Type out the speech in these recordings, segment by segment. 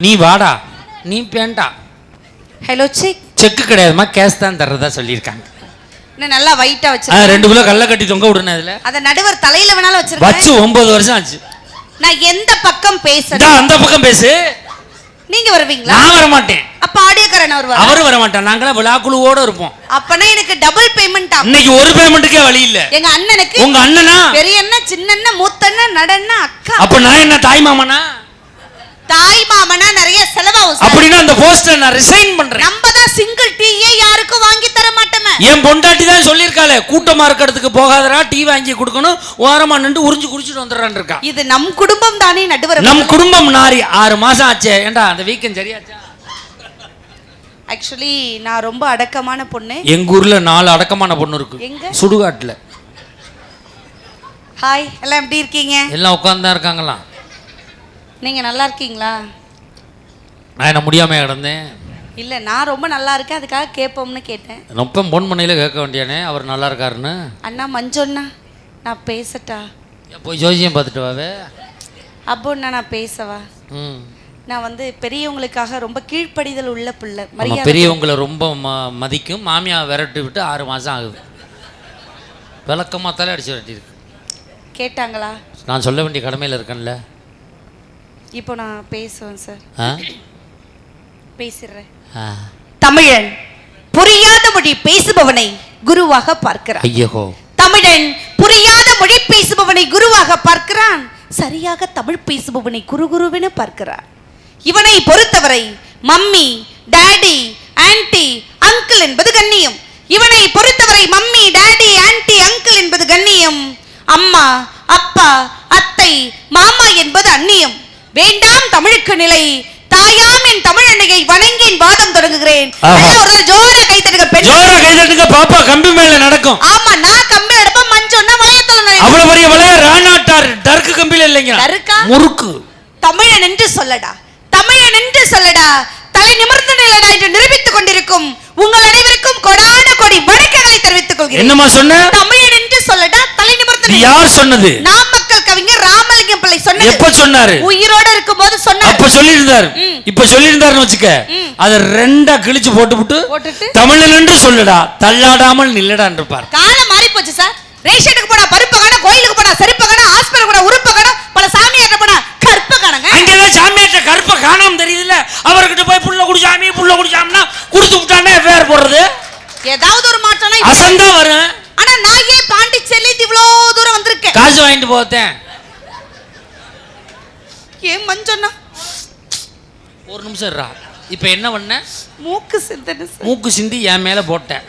நீ வாடா நீ பேண்டா. ஹலோ சிக் செக்கு கிடையாதுமா கேஷ் தான் தர்றதா சொல்லியிருக்காங்க. இன்னும் நல்லா வெயிட்டா ஆ, வச்சிருக்கேன் ரெண்டு கிலோ கல்ல கட்டி தொங்க விடுனே அதுல. அத நடுவர் தலையில வேணாலும் வச்சு வச்சிருக்கேன் ஒன்பது வருஷம் ஆச்சு. நான் எந்த பக்கம் பேசுறேன் அந்த பக்கம் பேசு. நீங்க வருவீங்களா? நான் வர மாட்டேன். அப்ப ஆடியோக்காரன் வருவாரா அவரு வர மாட்டான் நாங்களாம் விழாக்குழுவோட இருப்போம். அப்பனா எனக்கு டபுள் பேமெண்ட் ஆகும். இன்னைக்கு ஒரு பேமெண்ட்டுக்கே வழி இல்ல. எங்க அண்ணனுக்கு உங்க அண்ணனா? பெரிய அண்ணன் சின்ன அண்ணன் மூத்த அண்ணன் நடண்ணா அக்கா. அப்ப நான் என்ன தாய் மாமனா? தாய் மாமனா நிறைய செலவாகும் அப்படின்னா அந்த போஸ்டர் நான் ரிசைன் பண்றேன். நம்ம தான் சிங்கிள் டீயே யாருக்கும் வாங்கி தர மாட்டோமே. என் பொண்டாட்டி தான் சொல்லியிருக்காளே கூட்டமா இருக்கிறதுக்கு போகாதடா டீ வாங்கி கொடுக்கணும் ஓரமா நின்று உறிஞ்சு குடிச்சிட்டு வந்துடுறான் இருக்கா. இது நம் குடும்பம் தானே நடுவர் நம் குடும்பம் நாரி ஆறு மாசம் ஆச்சே. ஏண்டா அந்த வீக்கெண்ட் சரியாச்சா? ஆக்சுவலி நான் ரொம்ப அடக்கமான பொண்ணு. எங்க ஊர்ல நாலு அடக்கமான பொண்ணு இருக்கு. எங்க? சுடுகாட்டுல. ஹாய் எல்லாம் எப்படி இருக்கீங்க? எல்லாம் உட்காந்து இருக்காங்களாம். நீங்க நல்லா இருக்கீங்களா? நான் என்ன முடியாம கிடந்தேன். இல்ல நான் ரொம்ப நல்லா இருக்கேன். அதுக்காக கேட்போம்னு கேட்டேன். ரொம்ப பொன் மணியில கேட்க வேண்டியானே அவர் நல்லா இருக்காருன்னு. அண்ணா மஞ்சொண்ணா நான் பேசட்டா? போய் ஜோசியம் பார்த்துட்டு வாவே. அப்போண்ணா நான் பேசவா? ம். நான் வந்து பெரியவங்களுக்காக ரொம்ப கீழ்ப்படிதல் உள்ள பிள்ளை. மரியாதை பெரியவங்களை ரொம்ப ம மதிக்கும். மாமியா விரட்டி விட்டு ஆறு மாதம் ஆகுது. விளக்கமாக தலை அடிச்சு விரட்டியிருக்கு. கேட்டாங்களா? நான் சொல்ல வேண்டிய கடமையில் இருக்கேன்ல. இப்போ நான் பேசுவேன் சார். பேசிடுறேன். தமிழன் புரியாத மொழி பேசுபவனை குருவாக பார்க்கிறான். ஐயோ தமிழன் புரியாத மொழி பேசுபவனை குருவாக பார்க்கிறான். சரியாக தமிழ் பேசுபவனை குரு குருவென பார்க்கிறான். இவனை பொறுத்தவரை மம்மி டாடி ஆன்ட்டி அங்கிள் என்பது கண்ணியம். இவனை பொறுத்தவரை மம்மி டாடி ஆன்ட்டி அங்கிள் என்பது கண்ணியம். அம்மா அப்பா அத்தை மாமா என்பது அந்நியம். வேண்டாம் தமிழுக்கு நிலை. தாயாமின் தமிழன்னையை வணங்கின் வாதம் தொடங்குகிறேன். ஒரு ஜோர கைத்தட்டுங்க பெண் ஜோரா கைதட்டுங்க பாப்பா கம்பி மேல நடக்கும். ஆமா நான் கம்பி எடுப்ப மஞ்சொன்னா வயத்துல அவ்வளவு பெரிய விளைய ராணாட்டார் டர்க்கு கம்பியில இல்லைங்க டர்க்கா? முறுக்கு. தமிழன் என்று சொல்லடா. தமிழன் என்று சொல்லடா. தலை நிமிர்ந்து நிலடா என்று நிரூபித்துக் கொண்டிருக்கும் உங்கள் அனைவருக்கும் கொடான கொடி வணக்கங்களை தெரிவித்துக் கொள்கிறேன். என்னம்மா சொன்ன? தமிழன் என்று சொல்லடா தலை நிமிர்ந்து. யார் சொன்னது? கவிஞர் சொன்னது எப்ப சொன்னாரு? உயிரோட இருக்கும்போது சொன்னார். அப்ப சொல்லியிருந்தார். ம். இப்ப சொல்லியிருந்தாருன்னு வச்சுக்க. அத ரெண்டா கிழிச்சு போட்டுவிட்டு போட்டுட்டு. தமிழன் என்று சொல்லுடா தள்ளாடாமல் நில்லடான் இருப்பார். காலம் மாறி போச்சு சார். ரேஷனுக்கு போனா பருப்பு காணும் கோயிலுக்கு போனா செருப்பு காணும் ஹாஸ்பிட்டல் போனா உறுப்பு காணும் பல சாமியார்ட்ட போனா கற்ப காணுங்க அங்கதான் சாமியார்ட்ட கருப்ப காணாம தெரியுதுல்ல? அவர்கிட்ட போய் புள்ள குடிச்சாமி புள்ள குடிச்சாம்னா கொடுத்து விட்டானே வேர் போடுறது? ஏதாவது ஒரு மாற்றம்னா அசந்தா வரும் ஆனா நான் ஏன் பாண்டிச்சேரி இவ்வளோ தூரம் வந்திருக்கேன். காசு வாங்கிட்டு போத்தேன் ஏன் மஞ்சண்ணா ஒரு நிமிஷம் இருடா இப்ப என்ன பண்ண? மூக்கு சிந்தனை மூக்கு சிந்தி என் மேல போட்டேன்.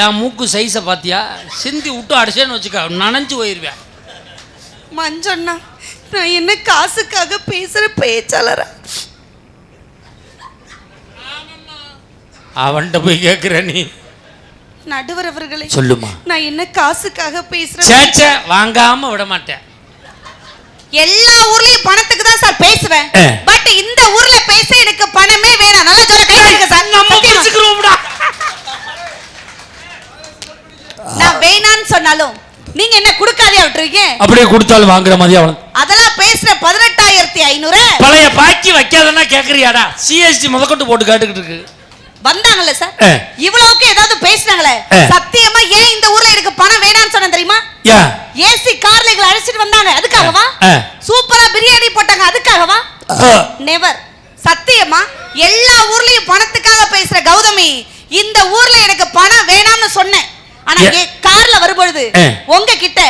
என் மூக்கு சைஸை பாத்தியா? சிந்தி விட்டு அடிச்சேன்னு வச்சுக்க நனைஞ்சு போயிருவேன். மஞ்சண்ணா நான் என்ன காசுக்காக பேசுற பேச்சாளரா? அவன்கிட்ட போய் கேட்குற நீ. நடுவர் அவர்களே சொல்லுமா. நான் என்ன காசுக்காக பேசுறேன் சேச்ச வாங்காம விட மாட்டேன். எல்லா ஊர்லயும் பணத்துக்கு தான் சார் பேசுவேன். பட் இந்த ஊர்ல பேச எனக்கு பணமே வேணாம். நல்லா சொல்ல கை வைங்க சார் நம்ம சத்தியமா. பிடிச்சுக்கிறோம்டா நான் வேணான்னு சொன்னாலும் நீங்க என்ன கொடுக்காதே விட்டுருக்கீங்க அப்படியே கொடுத்தாலும் வாங்குற மாதிரி அவன் அதெல்லாம் பேசுற பதினெட்டாயிரத்தி ஐநூறு. பழைய பாக்கி வைக்காதன்னா கேக்குறியாடா? சிஎஸ்டி முதற்கொண்டு போட்டு கேட்டுக்கிட்டு இருக்கு. வந்தாங்கல்ல சார். இவ்வளவுக்கு ஏதாவது பேசுனாங்களே. சத்தியமா ஏன் இந்த ஊர்ல எனக்கு பணம் வேணாம்னு சொன்னேன் தெரியுமா? ஏசி கார்ல எங்களை அழைச்சிட்டு வந்தாங்க. அதுக்காகவா. சூப்பரா பிரியாணி போட்டாங்க. அதுக்காகவா? நெவர் சத்தியமா எல்லா ஊர்லயும் பணத்துக்காக பேசுற கௌதமி இந்த ஊர்ல எனக்கு பணம் வேணாம்னு சொன்னேன். ஆனா கார்ல வரும்பொழுது. உங்க கிட்ட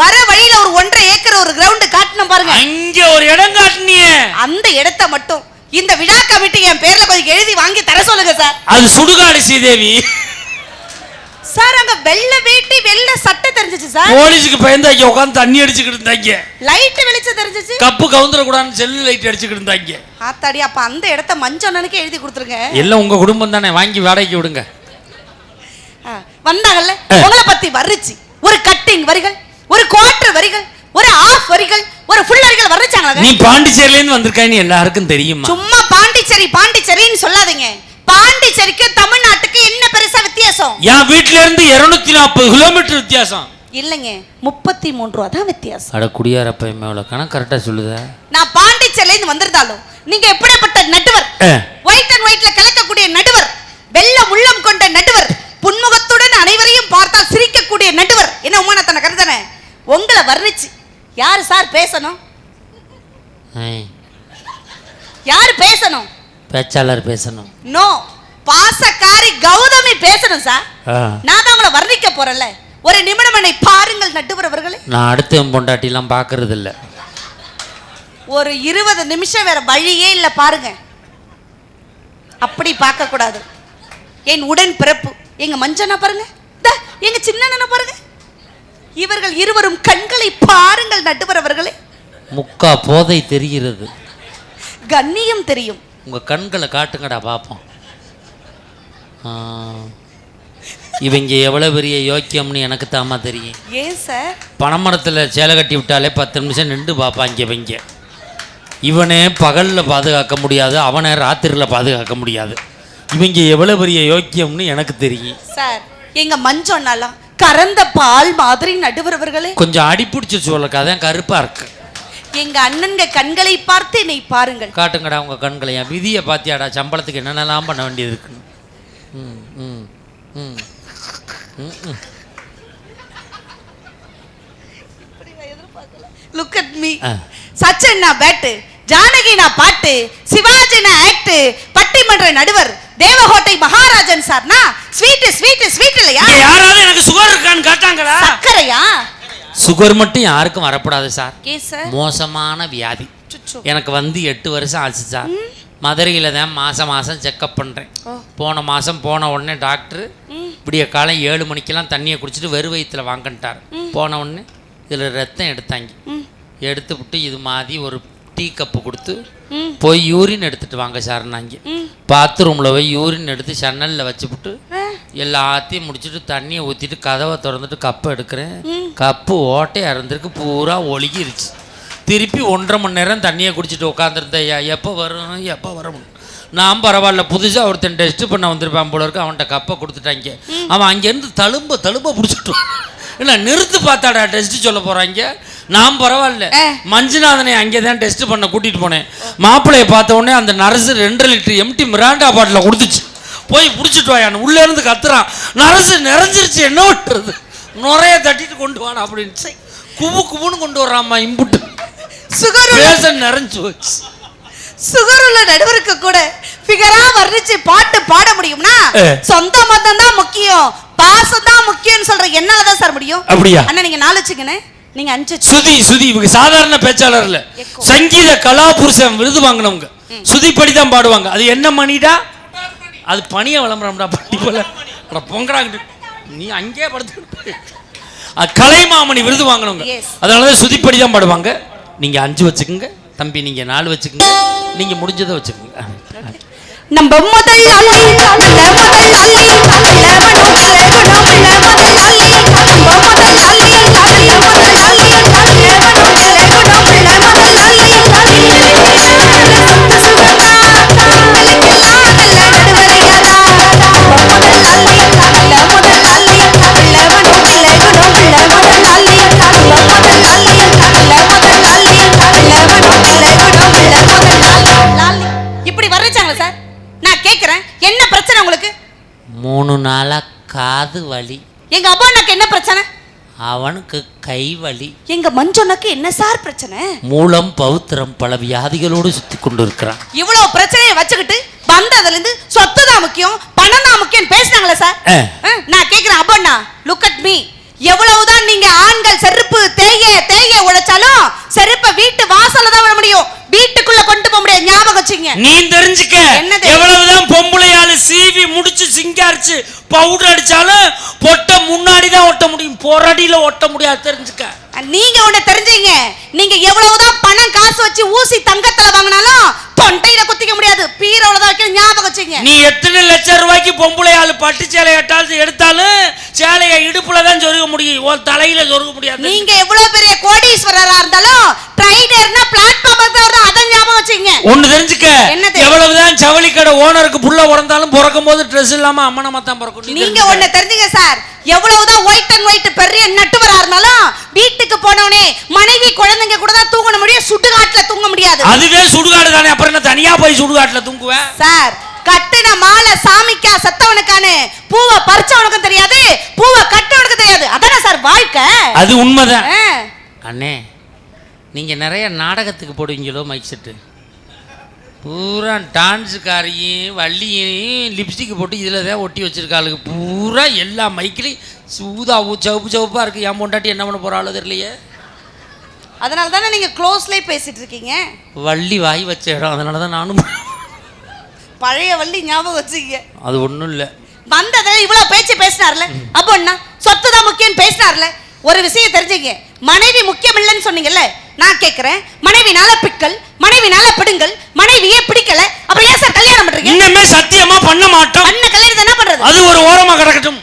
வர வழியில ஒரு ஒன்றரை ஏக்கர் ஒரு கிரவுண்ட் காட்டணும் பாருங்க. அங்க ஒரு இடம் காட்டுனியே. அந்த இடத்த மட்டும் இந்த விழா கமிட்டி என் பேர்ல கொஞ்சம் எழுதி வாங்கி தர சொல்லுங்க சார். அது சுடுகாடு ஸ்ரீதேவி. சார் அங்க வெள்ளை வேட்டி வெள்ளை சட்டை தெரிஞ்சிச்சு சார். போலீஸுக்கு பயந்தாங்க உட்காந்து தண்ணி அடிச்சுக்கிட்டு இருந்தாங்க. லைட் வெளிச்சம் தெரிஞ்சிச்சு. கப்பு கவுந்துட கூடாதுன்னு செல்லு லைட் அடிச்சுக்கிட்டு இருந்தாங்க. ஆத்தாடி அப்ப அந்த இடத்த மஞ்சண்ணனுக்கு எழுதி கொடுத்துருங்க. எல்லாம் உங்க குடும்பம் தானே வாங்கி வாடகைக்கு விடுங்க. வந்தாங்கல்ல. உங்களை பத்தி வர்றிச்சு. ஒரு கட்டிங் வரிகள் ஒரு குவார்டர் வரிகள் ஒரு ஆஃப் வரிகள் ஒரு ஃபுல் வரிகள் வர்றிச்சாங்களா நீ பாண்டிச்சேரியில இருந்து வந்திருக்கான்னு எல்லாருக்கும் தெரியுமா? சும்மா பாண்டிச்சேரி பாண்டிச்சேரின்னு சொல்லாதீங்க. பாண்டிச்சேரிக்கு தமிழ்நாட்டுக்கு என்ன பெருசா வித்தியாசம். என் வீட்ல இருந்து இருநூத்தி நாற்பது கிலோமீட்டர் வித்தியாசம். இல்லைங்க முப்பத்தி மூன்று ரூபா தான் வித்தியாசம். அட குடியாரப்ப எவ்வளோ கணக்கு கரெக்டாக சொல்லுதா. நான் பாண்டிச்சேரியிலேருந்து வந்திருந்தாலும் நீங்க எப்படிப்பட்ட நடுவர். ஒயிட் அண்ட் ஒயிட்ல கலக்கக்கூடிய நடுவர் வெள்ள உள்ளம் கொண்ட நடுவர் புன்முகத்துடன் அனைவரையும் பார்த்தால் சிரிக்கக்கூடிய நடுவர். என்ன உமானத்தன கருதன உங்களை வர்ணிச்சு யாரு சார் பேசணும்? யாரு பேசணும்? பேச்சாளர் பேசணும். நோ பாசக்காரி கௌதமி பேசணும் சார் நான் தான் உங்களை வர்ணிக்க போறேன்ல. ஒரு நிமிடம் என்னை பாருங்கள் நடுவர் அவர்களே நான் அடுத்த என் பொண்டாட்டிலாம் பார்க்கறது இல்ல ஒரு இருபது நிமிஷம் வேற வழியே இல்லை பாருங்க. அப்படி பார்க்க கூடாது என் உடன் பிறப்பு. எங்க மஞ்சனா பாருங்க. எங்க சின்னண்ணனை பாருங்க. இவர்கள் இருவரும் கண்களை பாருங்கள் நடுவர் அவர்களே முக்கா போதை தெரிகிறது. கண்ணியம் தெரியும். உங்க கண்களை காட்டுங்கடா பார்ப்போம் ஆ, இவங்க எவ்வளோ பெரிய யோக்கியம்னு எனக்கு தாமா தெரியும். ஏன் சார்? பனைமரத்தில் சேலை கட்டி விட்டாலே பத்து நிமிஷம் நின்று பார்ப்பாங்க இவங்க. இவனே பகலில் பாதுகாக்க முடியாது அவனை ராத்திரியில் பாதுகாக்க முடியாது. இவங்க எவ்வளோ பெரிய யோக்கியம்னு எனக்கு தெரியும். சார் எங்க மஞ்சோன்னாலாம் கறந்த பால் மாதிரி நடுவர் அவர்களே கொஞ்சம் அடிப்பிடிச்சு சொல்லக்கா அதான் கருப்பாக இருக்கு. எங்க அண்ணன்க கண்களை பார்த்து என்னை பாருங்கள். காட்டுங்கடா உங்கள் கண்களை என் விதியை பார்த்தியாடா சம்பளத்துக்கு என்னென்னலாம் பண்ண வேண்டியது இருக்குன்னு. Look at me ah. Sachan நான் பேட்டு ஜானகி நான் பாட்டு சிவாஜி நான் ஆக்ட் பட்டிமன்ற நடுவர் தேவகோட்டை மகாராஜன் சார்னா ஸ்வீட் ஸ்வீட் ஸ்வீட் இல்லையா யாராவது எனக்கு சுகர் இருக்கான்னு கேட்டாங்களா? சக்கரையா? சுகர் மட்டும் யாருக்கும் வரக்கூடாது சார். மோசமான வியாதி. எனக்கு வந்து எட்டு வருஷம் ஆச்சு சார். மதுரையில் தான் மாதம் மாதம் செக்கப் பண்ணுறேன். போன மாதம் போன உடனே டாக்டர். விடிய காலம் ஏழு மணிக்கெல்லாம் தண்ணியை குடிச்சிட்டு வெறு வயிற்றுல வாங்கன்ட்டார் போன உடனே இதில் ரத்தம் எடுத்தாங்க. எடுத்து விட்டு இது மாதிரி ஒரு டீ கப்பு கொடுத்து. போய் யூரின் எடுத்துட்டு வாங்க சார்னாங்க ம். பாத்ரூமில் போய் யூரின் எடுத்து சன்னலில் வச்சுப்புட்டு. எல்லாத்தையும் முடிச்சுட்டு தண்ணியை ஊற்றிட்டு கதவை திறந்துட்டு கப்பை எடுக்கிறேன். கப்பு ஓட்டையாக இருந்திருக்கு பூரா ஒழுகிருச்சு திருப்பி ஒன்றரை மணி நேரம் தண்ணியை குடிச்சிட்டு உட்காந்துருந்தேன் ஐயா. எப்போ வரும்? எப்போ வரும்? நான் பரவாயில்ல. புதுசாக ஒருத்தன் டெஸ்ட் பண்ண வந்திருப்பான் போல இருக்கு. அவன்கிட்ட கப்பை கொடுத்துட்டாங்க அவன் அங்கேருந்து தழும்ப தழும்ப பிடிச்சிட்டு இல்லை நிறுத்து பார்த்தாடா டெஸ்ட் சொல்ல போகிறாங்க நான் பரவாயில்ல. மஞ்சுநாதனை அங்கே தான் டெஸ்ட் பண்ண கூட்டிகிட்டு போனேன். மாப்பிள்ளையை பார்த்த உடனே அந்த நர்ஸு ரெண்டரை லிட்டர் எம்டி மிராண்டா பாட்டில் கொடுத்துச்சு. போய் பிடிச்சிட்டு வாயான்னு உள்ளே இருந்து கத்துறான். நரசு நிறைஞ்சிருச்சு என்ன விட்டுறது நுரைய தட்டிட்டு கொண்டு வாடா அப்படின்னு குபு குபுன்னு கொண்டு வர்றாம்மா இம்புட்டு. சுகர் நிறைஞ்சு வச்சு சுகர் உள்ள நடுவருக்கு கூட ஃபிகரா வர்ணிச்சு பாட்டு பாட முடியும்னா. சொந்த மதம் தான் முக்கியம். பாசம் தான் முக்கியம்னு சொல்ற என்னால தான் சார் முடியும்? அப்படியா? அண்ணா நீங்க நாலு வச்சுக்கண்ணே நீங்க அஞ்சு சுதி சுதி இவங்க சாதாரண பேச்சாளர் இல்ல. சங்கீத கலாபுருஷன் விருது வாங்கினவங்க. சுதிப்படி தான் பாடுவாங்க. அது என்ன மணிடா? அது பணிய விளம்பரம்டா பட்டி போல. அட பொங்கடாங்கிட்டு. நீ அங்கேயே படுத்து கலைமாமணி விருது வாங்கினவங்க. அதனாலதான் சுதிப்படி தான் பாடுவாங்க. நீங்கள் அஞ்சு வச்சுக்கோங்க. தம்பி நீங்கள் நாலு வச்சுக்கோங்க. நீங்கள் முடிஞ்சதை வச்சுக்கோங்க. நம்ம முதல்ல முதல்ல முதல்ல முதல்ல முதல்ல தமிழ மூணு நாளா காது வலி. எங்க அப்பா அண்ணாக்கு என்ன பிரச்சனை? அவனுக்கு கை வலி. எங்க மஞ்சொன்னாக்கு என்ன சார் பிரச்சனை? மூலம் பௌத்திரம் பல வியாதிகளோடு சுத்தி கொண்டு இருக்கிறான் இவ்வளவு பிரச்சனையை வச்சுக்கிட்டு வந்ததுல இருந்து சொத்து தான் முக்கியம் பணம் தான் முக்கியம் பேசுனாங்களே சார். நான் கேக்குறேன் அப்பண்ணா லுக் அட் மீ எவ்வளவுதான் நீங்க ஆண்கள் செருப்பு தேய தேய உழைச்சாலும் செருப்பை வீட்டு வாசல்ல தான் விட முடியும். வீட்டுக்குள்ள கொண்டு போக முடியாது ஞாபகம் வச்சுங்க நீ தெரிஞ்சுக்க. என்னது? சிங்காரிச்சு பவுடர் அடிச்சாலும் பொட்டை முன்னாடி தான் ஒட்ட முடியும். பொறடியில ஒட்ட முடியாது தெரிஞ்சுக்க. நீங்க ஒண்ணு தெரிஞ்சீங்க. நீங்க எவ்வளவுதான் பணம் காசு வச்சு ஊசி தங்கத்துல வாங்கினாலும் தொண்டையில குத்திக்க முடியாது. பீரோல தான் ஞாபகம் வச்சுங்க நீ எத்தனை லட்சம் ரூபாய்க்கு பொம்பளையாளு பட்டு சேலை எட்டாலும் எடுத்தாலும் சேலையை இடுப்புல தான் சொருக முடியும் உன் தலையில சொருக முடியாது. நீங்க எவ்வளவு பெரிய கோடீஸ்வரரா இருந்தாலும் ட்ரைனர்னா பிளாட்ஃபார்ம் தான் அதை ஞாபகம் வச்சுங்க ஒண்ணு தெரிஞ்சுக்க? எவ்வளவுதான் ஜவுளி கடை ஓனருக்கு புள்ள பிறந்தாலும் பிறக்கும் போது ட்ரெஸ் இல்லாம அம்மனமா தான் பிறக்கும். நீங்க. ஒண்ணு தெரிஞ்சுங்க சார். எவ்வளவுதான் ஒயிட் அண்ட் ஒயிட் பெரிய நட்டுவரா இருந்தாலும் வீட்டுக்கு போனவனே மனைவி குழந்தைங்க கூட தான் தூங்க முடியும் சுடுகாட்டுல தூங்க முடியாது. அதுவே சுடுகாடு தானே. அப்புறம் என்ன தனியா போய் சுடுகாட்டுல தூங்குவேன் சார் கட்டுன மாலை சாமிக்கா சத்தவனுக்கானு பூவை பறிச்சவனுக்கும் தெரியாது பூவை கட்டவனுக்கும் தெரியாது. அதானே சார் வாழ்க்கை? அது உண்மைதான். அண்ணே நீங்க நிறைய நாடகத்துக்கு போடுவீங்களோ மைக் செட்டு பூரா டான்ஸுக்காரையும் வள்ளியையும் லிப்ஸ்டிக் போட்டு இதில் தான் ஒட்டி வச்சிருக்காளுங்க. பூரா எல்லா மைக்கிலையும் சூதாவு சவுப்பு சவுப்பாக இருக்குது என் பொண்டாட்டி என்ன பண்ண போகிறாளோ தெரியலையே. அதனால தானே நீங்க க்ளோஸ்லயே பேசிட்டு இருக்கீங்க? வள்ளி வாய் வச்ச இடம். அதனால தான் நானும் பழைய வள்ளி ஞாபகம் வச்சுக்கீங்க அது ஒன்றும் இல்லை. வந்ததுல இவ்வளவு பேச்சு பேசினார்ல? அப்போ என்ன? சொத்து தான் முக்கியம் பேசினார்ல? ஒரு விஷயம் தெரிஞ்சுங்க. மனைவி முக்கியம் இல்லைன்னு சொன்னீங்கல்ல? நான் கேட்கிறேன் மனைவி நல்ல பிக்கல் மனைவி நல்ல பிடுங்கல் மனைவியே பிடிக்கல. அப்புறம் ஏன் சார் கல்யாணம் பண்றீங்க? இன்னமே சத்தியமா பண்ண மாட்டோம். அண்ணன் கல்யாணத்தை என்ன பண்றது? அது ஒரு ஓரமா கிடக்கட்டும்.